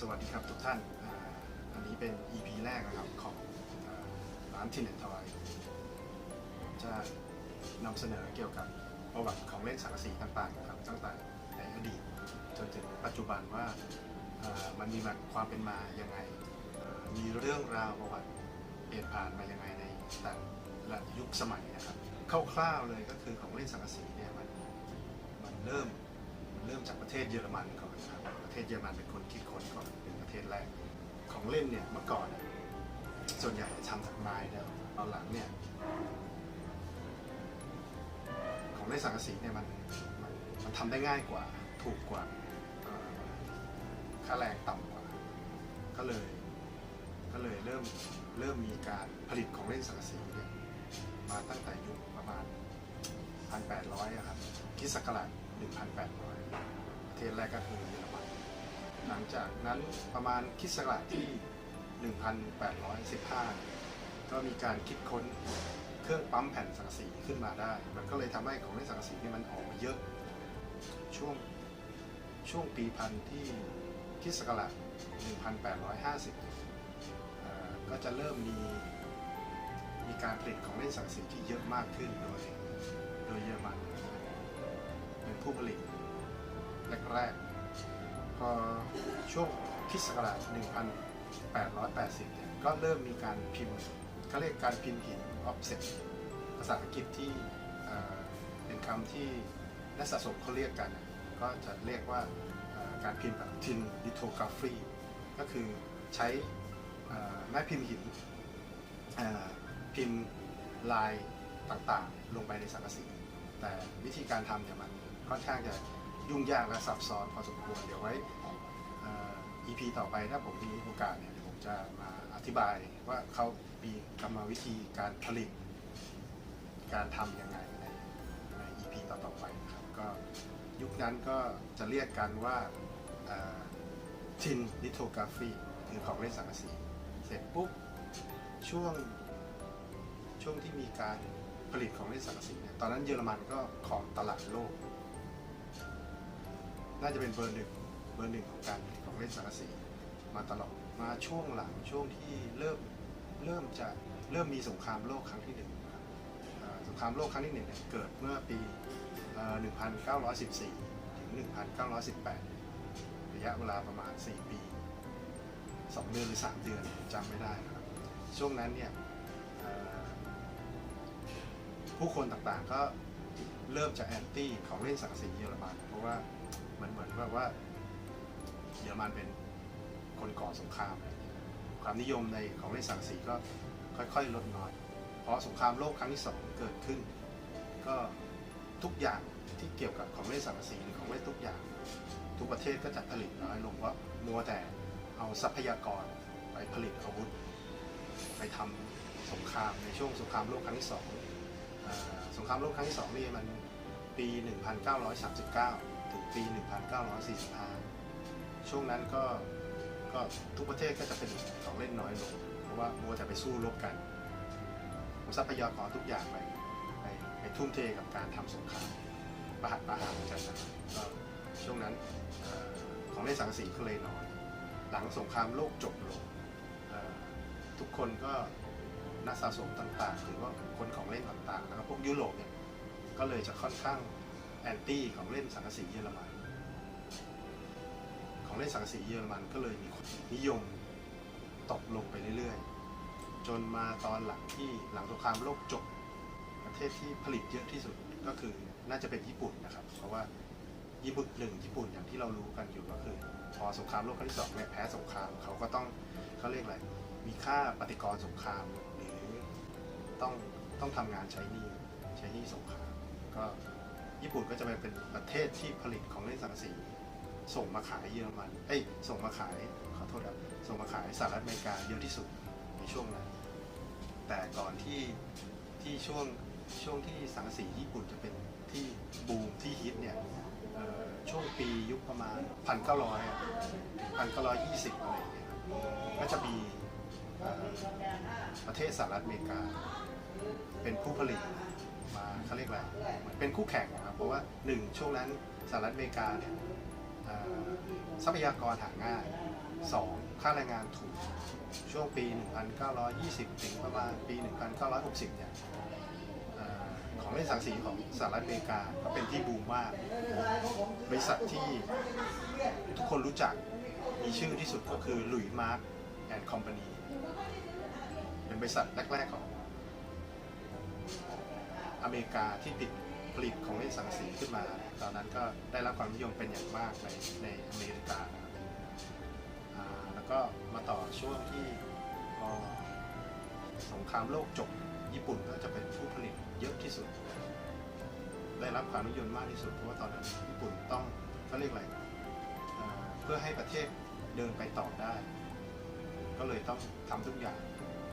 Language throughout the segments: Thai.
สวัสดีครับทุกท่าน อันนี้เป็น EP แรกนะครับของร้านทินเนตทอย จะนำเสนอเกี่ยวกับประวัติของเล่นสังกะสีต่างๆนะครับตั้งแต่ในอดีตจนถึงปัจจุบันว่ามันมีมาความเป็นมายังไง มีเรื่องราวประวัติเปลี่ยนผ่านมายังไงในแต่ละยุคสมัยนะครับคร่าวๆเลยก็คือของเล่นสังกะสีเนี่ยมันมันเริ่ม เริ่มจากประเทศเยอรมันก่อนครับประเทศเยอรมันเป็นคนคิดค้นก่อนเป็นประเทศแรก ของเล่นเนี่ยเมื่อก่อนส่วนใหญ่ทำจากไม้นะตอนหลังเนี่ยของเล่นสังกะสีเนี่ยมันมันมันทำได้ง่ายกว่าถูกกว่าค่าแรงต่ำกว่า ก็เลย ก็เลยเริ่มเริ่มมีการผลิตของเล่นสังกะสีเนี่ยมาตั้งแต่ยุคประมาณ 1,800อะครับคิดศักราช 1,800 ประเทศแรกก็คือเยอรมัน หลังจากนั้นประมาณคริดศักราชที่ 1,815 ก็มีการคิดค้นเครื่องปั๊มแผ่นสังกะสีขึ้นมาได้ มันก็เลยทำให้ของเล่นสังกะสีนี่มันออกมาเยอะ ช่วงช่วงปีพันที่คริดศักราช1,850 ก็จะเริ่มมีมีการผลิตของเล่นสังกะสีที่เยอะมากขึ้นโดยโดยเยอรมัน เป็นผู้ผลิตแรกๆพอช่วงคริดศักราช 1880 เนี่ยก็เริ่มมีการพิมพ์เขาเรียกการพิมพ์หิน offset ภาษาอังกฤษที่เป็นคำที่นักสะสมเขาเรียกกัน ก็จะเรียกว่าการพิมพ์แบบ tin lithography ก็คือใช้เอ่อแม่พิมพ์หินพิมพ์ลายต่างๆ ลงไปในสังกะสีแต่วิธีการทำเนี่ยมัน ค่อนข้างจะยุ่งยากและซับซ้อนพอสมควร เดี๋ยวไว้ EP ต่อไปถ้าผมมีโอกาสเนี่ยเดี๋ยวผมจะมาอธิบายว่าเขามีกรรมวิธีการผลิต การทำยังไงในใน EP ต่อๆไปนะครับก็ยุคนั้นก็จะเรียกกันว่าทินลิโทกราฟีคือของเล่นสังกะสีเสร็จปุ๊บช่วงช่วงที่มีการผลิตของเล่นสังกะสีเนี่ยตอนนั้นเยอรมันก็ของตลาดโลก น่าจะเป็นเบอร์หนึ่งเบอร์หนึ่งของการของเล่นสังกะสีมาตลอดมาช่วงหลังช่วงที่เริ่มเริ่มจะเริ่มมีสงครามโลกครั้งที่หนึ่งนะครับอ่อสงครามโลกครั้งที่หนึ่งเนี่ยเกิดเมื่อปีเอ่อ1914 ถึง 1918 ระยะเวลาประมาณ 4 ปี 2 เดือนหรือ 3 เดือนจำไม่ได้นะครับ ช่วงนั้นเนี่ยเอ่อผู้คนต่างๆก็เริ่มจะแอนตี้ของเล่นสังกะสีเยอรมันเพราะว่า มือนเหมือนว่าว่าเยอรมันเป็นคนก่อสงครามเงี้ยความนิยมในของเล่นสังกะสีก็ค่อยๆลดน้อยเพราะสงครามโลกครั้งที่สองเกิดขึ้น ก็ทุกอย่างที่เกี่ยวกับของเล่นสังกะสีหรือของเล่นทุกอย่าง ทุกประเทศก็จะผลิตน้อยลงเพราะมัวแต่เอาทรัพยากรไปผลิตอาวุธ ไปทำสงครามในช่วงสงครามโลกครั้งที่สองสงครามโลกครั้งที่สองนี่มันปี 1939 ถึงปี 1945 ช่วงนั้นก็ก็ทุกประเทศก็จะผลิตของเล่นน้อยลง เพราะว่ามัวแต่ไปสู้รบกันทรัพยากรทุกอย่างไปไปไปทุ่มเทกับการทำสงครามประหัตประหารกันนะก็ช่วงนั้นอของเล่นสังสีก็เลยน้อย หลังสงครามโลกจบลงทุกคนก็นักสะสมต่างๆหรือว่าคนของเล่นต่างๆแล้วก็พวกยุโรปเนี่ยก็เลยจะค่อนข้าง แอนตี้ของเล่นสังกะสีเยอรมัน ของเล่นสังกะสีเยอรมันก็เลยมีความนิยมตกลงไปเรื่อยๆ จนมาตอนหลังที่หลังสงครามโลกจบ ประเทศที่ผลิตเยอะที่สุดก็คือน่าจะเป็นญี่ปุ่นนะครับ เพราะว่าญี่ปุ่นหนึ่งญี่ปุ่นอย่างที่เรารู้กันอยู่ก็คือพอสงครามโลกครั้งที่สองเนี่ยแพ้สงครามเขาก็ต้องเขาเรียกอะไรมีค่าปฏิกรสงครามหรือต้องต้องทำงานใช้หนี้ใช้หนี้สงครามก็ ญี่ปุ่นก็จะไปเป็นประเทศที่ผลิตของเล่นสังกะสีส่งมาขายเยอรมันเอ้ยส่งมาขายขอโทษครับส่งมาขายสหรัฐอเมริกาเยอะที่สุดในช่วงนั้นแต่ก่อนที่ที่ช่วงช่วงที่สังกะสีญี่ปุ่นจะเป็นที่บูมที่ฮิตเนี่ยช่วงปียุคประมาณ 1,900 1,920 อะไรอย่างเงี้ยก็จะมีประเทศสหรัฐอเมริกา เป็นผู้ผลิต มาเขาเรียกอะไรเป็นคู่แข่งนะครับ เพราะว่าหนึ่งช่วงนั้นสหรัฐอเมริกาเนี่ยทรัพยากรหาง่าย 2. ค่าแรงงานถูก ช่วงปี 1920 ถึงประมาณปี 1960 เนี่ยอของเล่นสังสีของสหรัฐอเมริกาก็เป็นที่บูมมาก บริษัทที่ทุกคนรู้จักมีชื่อที่สุดก็คือลุยมาร์กแอนด์คอมพานีเป็นบริษัทแรก ๆ ของ อเมริกาที่ติดผลิตของเล่นสังสีขึ้นมา ตอนนั้นก็ได้รับความนิยมเป็นอย่างมากในในอเมริกานะครับแล้วก็มาต่อช่วงที่พอสงครามโลกจบญี่ปุ่นก็จะเป็นผู้ผลิตเยอะที่สุด ได้รับความนิยมมากที่สุดเพราะว่าตอนนั้นญี่ปุ่นต้องเขาเรียกอะไรเพื่อให้ประเทศเดินไปต่อได้ ก็เลยต้องทำทุกอย่าง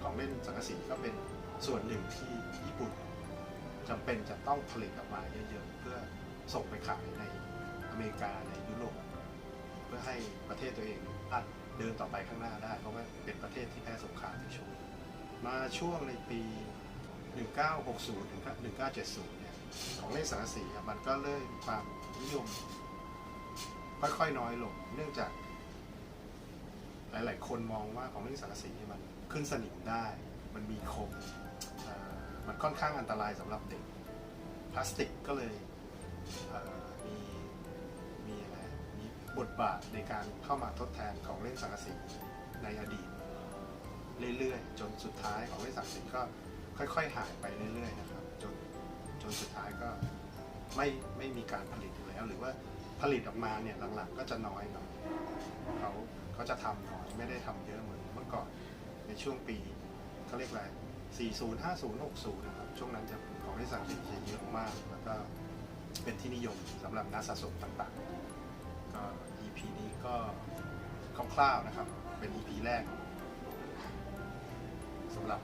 ของเล่นสังกะสีก็เป็นส่วนหนึ่งที่ญี่ปุ่น จำเป็นจะต้องผลิตออกมาเยอะๆ เพื่อส่งไปขายในอเมริกาในยุโรปเพื่อให้ประเทศตัวเองอาจเดินต่อไปข้างหน้าได้ เพราะว่าเป็นประเทศที่แพ้สงครามในช่วงมาช่วงในปี 1960ถึง1970 เนี่ย ของเล่นสังกะสีมันก็เริ่มความนิยม ค่อยๆน้อยลง เนื่องจาก หลายๆ คนมองว่าของเล่นสังกะสีมันขึ้นสนิมได้ มันมีคม มันค่อนข้างอันตรายสำหรับเด็ก พลาสติกก็เลยเอ่อมีมีอะไรมีบทบาทในการเข้ามาทดแทนของเล่นสังกะสีในอดีต เรื่อยๆ จนสุดท้ายของเล่นสังกะสีก็ค่อย ๆ หายไปเรื่อยๆนะครับจนจนสุดท้ายก็ไม่ไม่มีการผลิตอยู่แล้ว หรือว่าผลิตออกมาเนี่ยหลังๆก็จะน้อยหน่อยเขาเขาจะทำน้อยไม่ได้ทำเยอะเหมือนเมื่อก่อนในช่วงปีเขาเรียกอะไร 40 50 60 นะครับ ช่วงนั้นจะของเล่สั่งกะสีจะเยอะมาก แล้วก็เป็นที่นิยมสำหรับนักสะสมต่างๆ ก็ EP นี้ก็คร่าวๆนะครับ เป็น EP แรกสำหรับ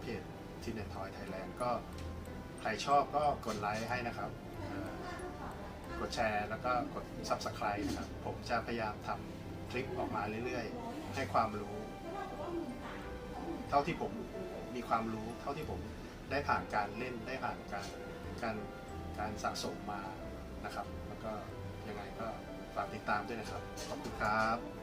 เพจทีเน็ตทอยไทยแลนด์ก็ใครชอบก็กดไลค์ให้นะครับกดแชร์แล้วก็กด Subscribe นะครับ ผมจะพยายามทำคลิปออกมาเรื่อยๆ ให้ความรู้ เท่าที่ผมมีความรู้ เท่าที่ผมได้ผ่านการเล่นได้ผ่านการการการสะสมมานะครับ แล้วก็ยังไงก็ฝากติดตามด้วยนะครับ ขอบคุณครับ